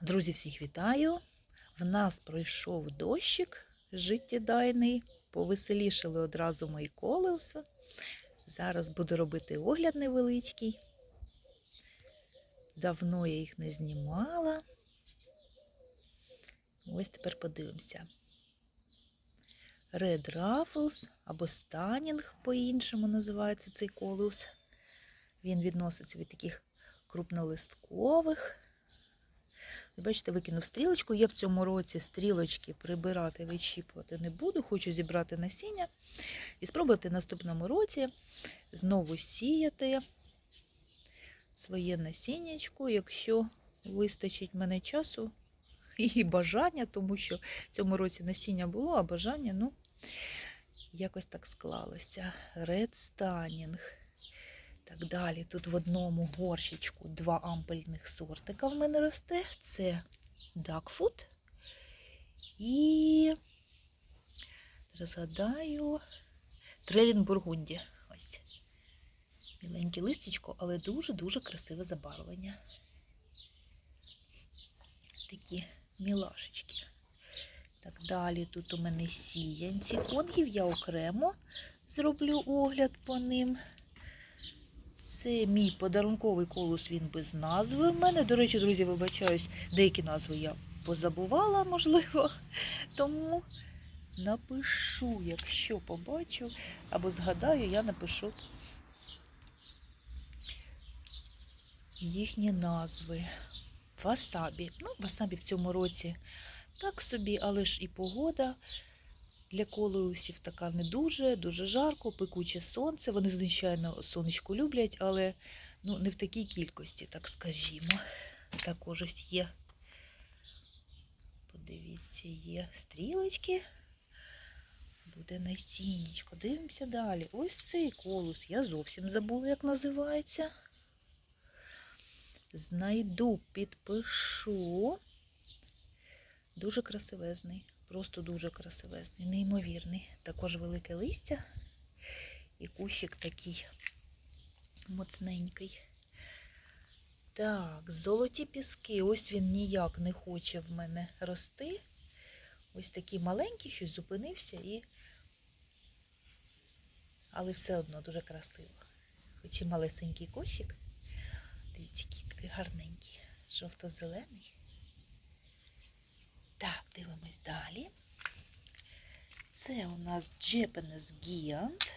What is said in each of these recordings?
Друзі, всіх вітаю! В нас пройшов дощик життєдайний, повеселішили одразу мої колеуса. Зараз буду робити огляд невеличкий. Давно я їх не знімала. Ось тепер подивимося. Red Ruffles або Станінг по-іншому називається цей колеус. Він відноситься від таких крупнолисткових. Бачите, викинув стрілочку. Я в цьому році стрілочки прибирати, вичіпувати не буду. Хочу зібрати насіння і спробувати в наступному році знову сіяти своє насіннячко, якщо вистачить мене часу і бажання, тому що в цьому році насіння було, а бажання, ну, якось так склалося. Red Stunning. Так далі, тут в одному горщичку два ампельних сортика в мене росте. Це Duckfoot і згадаю Трелін Бургунді. Ось. Біленьке листячко, але дуже-дуже красиве забарвлення. Такі мілашечки. Так далі, тут у мене сіянці конгів, я окремо зроблю огляд по ним. Це мій подарунковий колос, він без назви. в мене, до речі, друзі, вибачаюсь, деякі назви я позабувала, можливо. Тому напишу, якщо побачу або згадаю, я напишу їхні назви. Васабі. Ну, васабі в цьому році так собі, але ж і погода. Для колеусів така не дуже, дуже жарко, пекуче сонце. Вони, звичайно, сонечко люблять, але ну, не в такій кількості, так скажімо. Також ось є. Подивіться, є стрілочки. Буде насіннячко. Дивимося далі. Ось цей колус. Я зовсім забула, як називається. Знайду, підпишу. Дуже красивезний. Просто дуже красивезний, неймовірний. Також велике листя і кущик такий моцненький. Так, золоті піски. Ось він ніяк не хоче в мене рости. Ось такий маленький, щось зупинився і. Але все одно дуже красиво. Хоч і малесенький кущик. Дивіться, який гарненький, жовто-зелений. Так, дивимось далі. Це у нас Japanese Giant.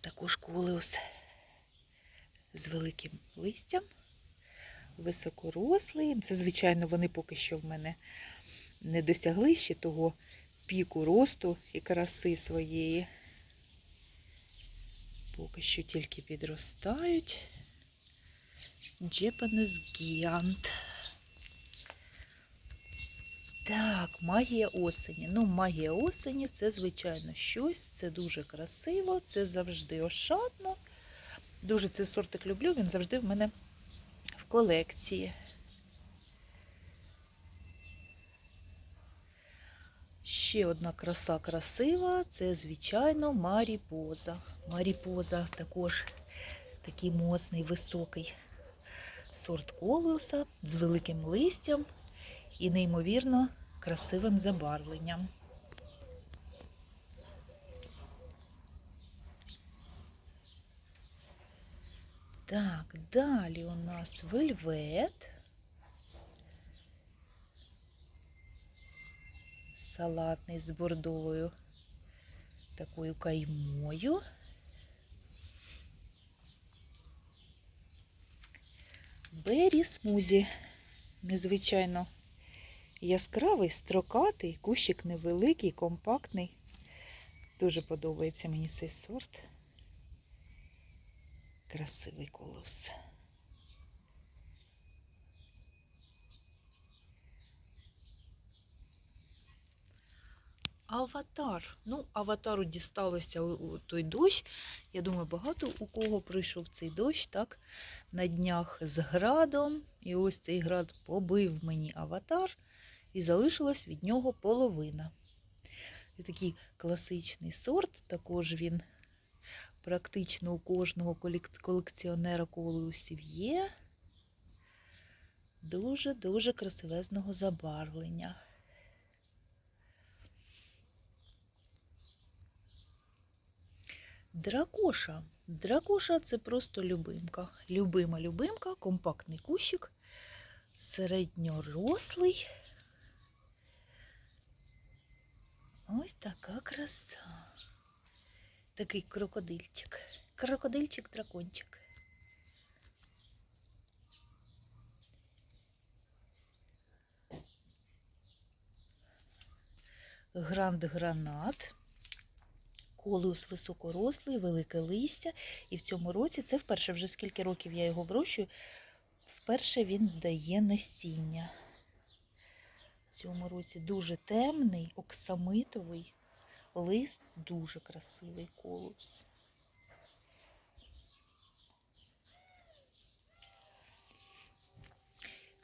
Також колеус з великим листям. Високорослий. Це, звичайно, вони поки що в мене не досягли ще того піку росту і краси своєї. Поки що тільки підростають. Japanese Giant. Так, магія осені. Ну, магія осені це, звичайно, щось. Це дуже красиво, це завжди ошатно. Дуже цей сортик люблю, він завжди в мене в колекції. Ще одна краса красива це, звичайно, маріпоза. Маріпоза також такий моцний, високий сорт колеуса з великим листям і неймовірно красивим забарвленням. Так, далі у нас вельвет. Салатний з бордовою такою каймою. Бері смузі. Незвичайно яскравий, строкатий, кущик невеликий, компактний. Дуже подобається мені цей сорт. Красивий колос. Аватар. Ну, аватару дісталося той дощ. Я думаю, багато у кого прийшов цей дощ, так, на днях з градом. І ось цей град побив мені аватар, і залишилась від нього половина. Це такий класичний сорт, також він практично у кожного колекціонера колеусів є. Дуже-дуже красивезного забарвлення. Дракоша. Дракоша це просто любимка. Любима любимка, компактний кущик, середньорослий. Ось така краса. Такий крокодильчик. Крокодильчик-дракончик. Гранд гранат. Колеус високорослий, велике листя. І в цьому році, це вперше вже скільки років я його вирощую, вперше він дає насіння. В цьому році дуже темний, оксамитовий лист, дуже красивий колус.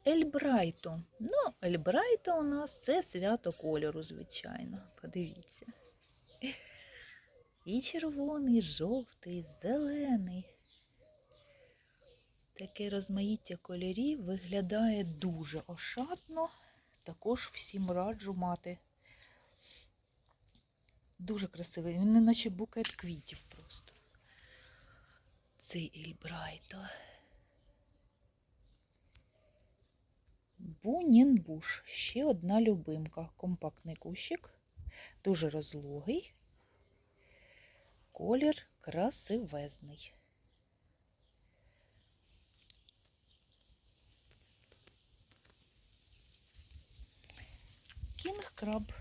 Ельбрайто. Ну, Ельбрайто у нас це свято кольору, звичайно. Подивіться. І червоний, і жовтий, і зелений. Таке розмаїття кольорів виглядає дуже ошатно. Також всім раджу мати. Дуже красивий. Він не наче букет квітів просто. Цей Ільбрайто. Бунінбуш. Ще одна любимка. Компактний кущик. Дуже розлогий. Колір красивезний. Краб.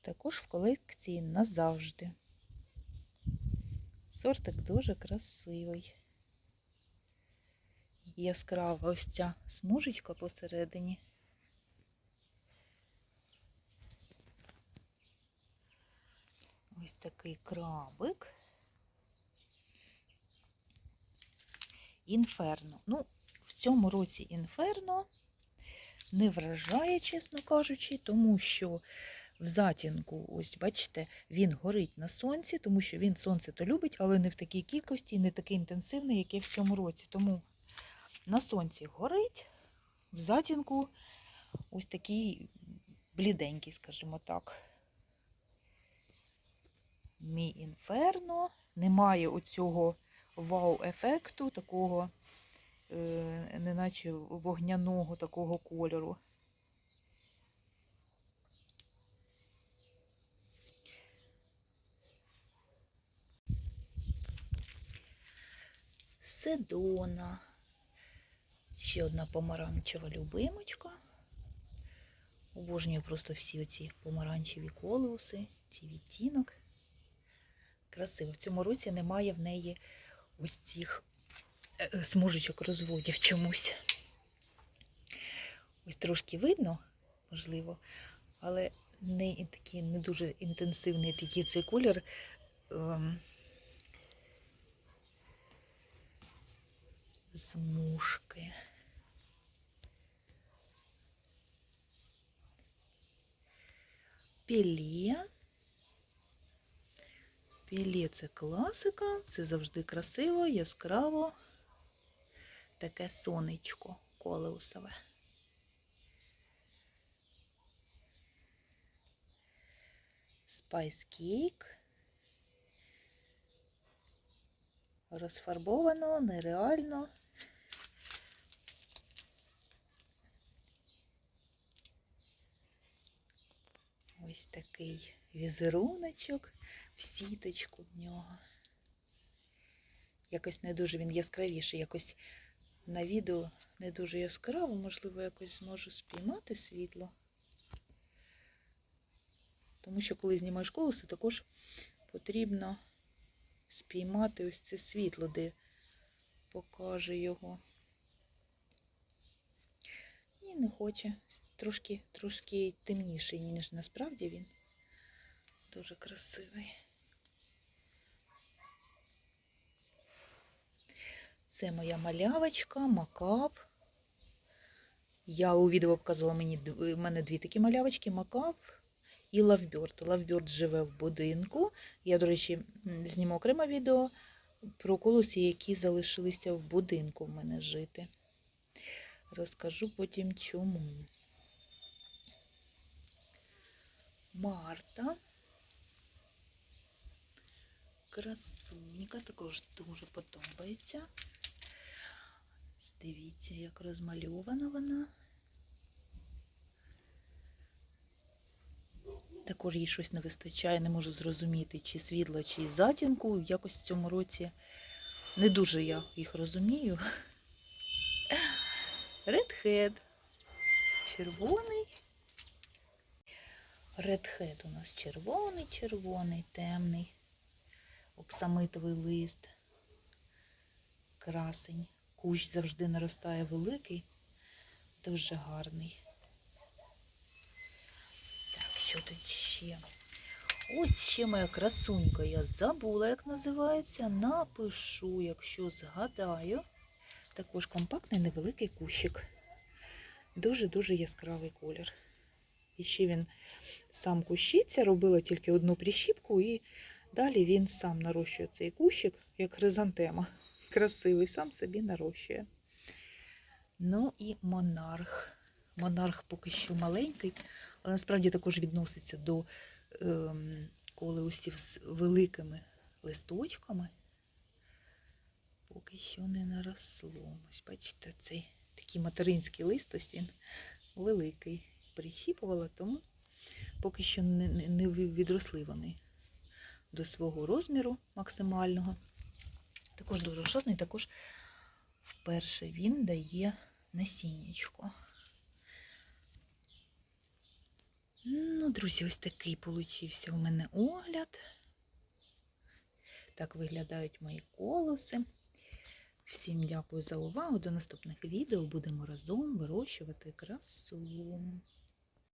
Також в колекції назавжди. Сортик дуже красивий. Яскрава ось ця смужечка посередині. Ось такий крабик. Інферно. Ну, в цьому році інферно не вражає, чесно кажучи, тому що в затінку, ось бачите, він горить на сонці, тому що він сонце то любить, але не в такій кількості, не такий інтенсивний, як і в цьому році. Тому на сонці горить, в затінку ось такий бліденький, скажімо так. Мій інферно. Немає оцього вау-ефекту, такого, неначе вогняного такого кольору. Седона. Ще одна помаранчева любимочка. Обожнюю просто всі оці помаранчеві колеуси, ці відтінок. Красиво. В цьому році немає в неї ось цих е, смужечок розводів чомусь. Ось трошки видно, можливо, але не такий не дуже інтенсивний такий цей колір. Ем, змушки. Пілє. Пілє це класика, це завжди красиво, яскраво, таке сонечко колеусове. Спайс кейк. Розфарбовано, нереально. Ось такий візеруночок в сіточку в нього. Якось не дуже він яскравіший, якось на відео не дуже яскраво, можливо, якось зможу спіймати світло. Тому що, коли знімаєш колеса, також потрібно спіймати ось це світло, де покаже його. Ні, не хоче. Трошки, трошки темніший, ніж насправді він. Дуже красивий. Це моя малявочка, макап. Я у відео показувала мені в мене дві такі малявочки, макап і лавбьорд. Лавбьорд живе в будинку. Я, до речі, зніму окреме відео про колоси, які залишилися в будинку в мене жити. Розкажу потім чому. Марта. Красунька, також дуже подобається. Дивіться, як розмальована вона. Також їй щось не вистачає, не можу зрозуміти, чи світла, чи затінку. Якось в цьому році не дуже я їх розумію. Редхед. Червоний. Редхед у нас червоний, червоний, темний. Оксамитовий лист. Красень. Кущ завжди наростає великий, дуже гарний. Так, що тут ще? Ось ще моя красунька. Я забула, як називається. Напишу, якщо згадаю. Також компактний невеликий кущик. Дуже-дуже яскравий колір. І ще він сам кущиться, робила тільки одну прищіпку, і далі він сам нарощує цей кущик, як хризантема. Красивий, сам собі нарощує. Ну і монарх. Монарх поки що маленький, але насправді також відноситься до ем, колеусів з великими листочками. Поки що не наросло. Ось бачите, цей такий материнський лист, ось він великий. Прищіпувала, тому поки що не, не, відросли вони до свого розміру максимального. Також дуже шатний, також вперше він дає насіннячко. Ну, друзі, ось такий получився у мене огляд. Так виглядають мої колоси. Всім дякую за увагу. До наступних відео будемо разом вирощувати красу.